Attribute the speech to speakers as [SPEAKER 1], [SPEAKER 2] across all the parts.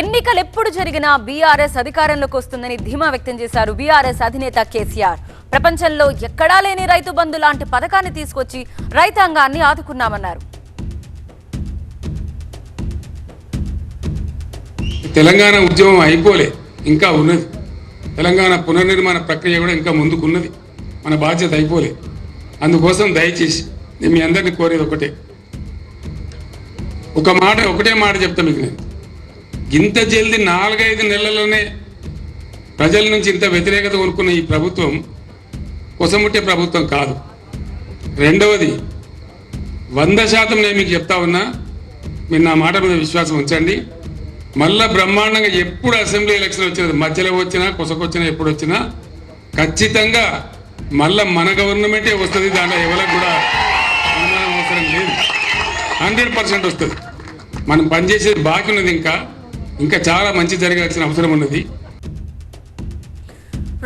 [SPEAKER 1] ఎన్నికలు ఎప్పుడు జరిగినా బీఆర్ఎస్ అధికారంలోకి వస్తుందని ధీమా వ్యక్తం చేశారు బీఆర్ఎస్ అధినేత కేసీఆర్. ప్రపంచంలో ఎక్కడా లేని రైతు బంధు లాంటి పథకాన్ని తీసుకొచ్చి రైతాంగాన్ని ఆదుకున్నామన్నారు.
[SPEAKER 2] తెలంగాణ ఉద్యమం అయిపోలే ఇంకా ఉన్నది. తెలంగాణ పునర్నిర్మాణ ప్రక్రియ కూడా ఇంకా ముందుకున్నది. మన బాధ్యత అయిపోలే. అందుకోసం దయచేసి నేను మీ అందరినీ కోరేది ఒకటే. ఒక మాట ఒకటే మాట చెప్తా మీకు నేను. ఇంత జల్ది నాలుగైదు నెలల్లోనే ప్రజల నుంచి ఇంత వ్యతిరేకత కొనుక్కున్న ఈ ప్రభుత్వం కొసముట్టే ప్రభుత్వం కాదు. రెండవది వంద శాతం నేను మీకు చెప్తా ఉన్నా మీరు నా మాట మీద విశ్వాసం ఉంచండి. మళ్ళా బ్రహ్మాండంగా ఎప్పుడు అసెంబ్లీ ఎలక్షన్ వచ్చినది మధ్యలో వచ్చినా కొసకొచ్చినా ఎప్పుడు వచ్చినా ఖచ్చితంగా మళ్ళా మన గవర్నమెంటే వస్తుంది దాంట్లో ఎవరికి కూడా అనుమానం అవసరం లేదు. హండ్రెడ్ పర్సెంట్ వస్తుంది. మనం పనిచేసేది బాకీ ఉన్నది ఇంకా. ఇంకా చాలా మంచి జరగాల్సిన అవసరం ఉన్నది.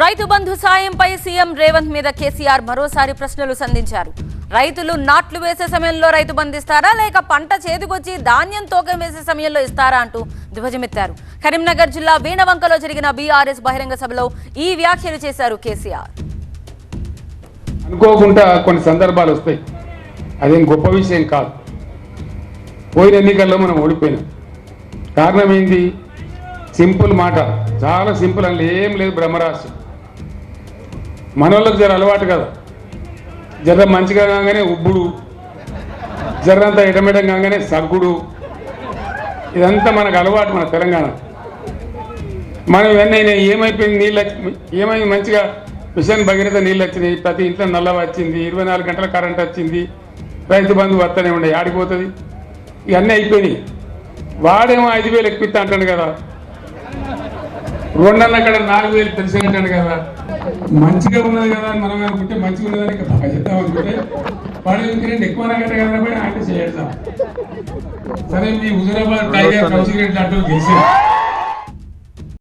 [SPEAKER 1] రైతు బంధు సాయంపై సీఎం రేవంత్ మీద కేసీఆర్ మరోసారి ప్రశ్నలు సంధించారు. రైతులు నాట్లు వేసే సమయంలో రైతు బంధు ఇస్తారా లేక పంట చేతికొచ్చి ధాన్యం తూకం వేసే సమయంలో ఇస్తారా అంటూ ధ్వజమెత్తారు. కరీంనగర్ జిల్లా వీణవంకలో జరిగిన బీఆర్ఎస్ బహిరంగ సభలో ఈ వ్యాఖ్యలు చేశారు కేసీఆర్.
[SPEAKER 2] అనుకోకుండా కొన్ని సందర్భాలు వస్తాయి. అదేం గొప్ప విషయం కాదు. పోయిన ఎన్నికల్లో మనం ఓడిపోయినాం. కారణం ఏంటి? సింపుల్ మాట. చాలా సింపుల్ అని ఏం లేదు బ్రహ్మరాశి. మనోళ్ళకి జర అలవాటు కదా. జర మంచిగా కాగానే ఉబ్బుడు. జర్రంతా ఎడమెడం కాగానే సగ్గుడు. ఇదంతా మనకు అలవాటు మన తెలంగాణ. మనం ఇవన్నీ ఏమైపోయింది? నీళ్ళు వచ్చి- ఏమైంది మంచిగా మిషన్ భగీరథ నీళ్ళు వచ్చినాయి ప్రతి ఇంట్లో నల్ల వచ్చింది. ఇరవై నాలుగు గంటల కరెంట్ వచ్చింది. రైతు బంధు వస్తూనే ఉండే. ఆడిపోతుంది ఇవన్నీ అయిపోయినాయి. వాడేమో ఐదు వేలు ఎక్కిస్తా అంటాడు కదా. రెండన్న అక్కడ నాలుగు వేలు తెలిసి అంటాడు కదా. మంచిగా ఉన్నది కదా అని మనం అనుకుంటే మంచిగా ఉన్నదని ఇంకా బాగా చెప్తాం అనుకుంటే వాడు ఎందుకంటే ఎక్కువ గంట కదా పోయి అంటే చేయడం సరే మీ హుజరాబాద్ టైగర్ కౌశిక్ రెడ్డి అడ్డు గెలిచారు.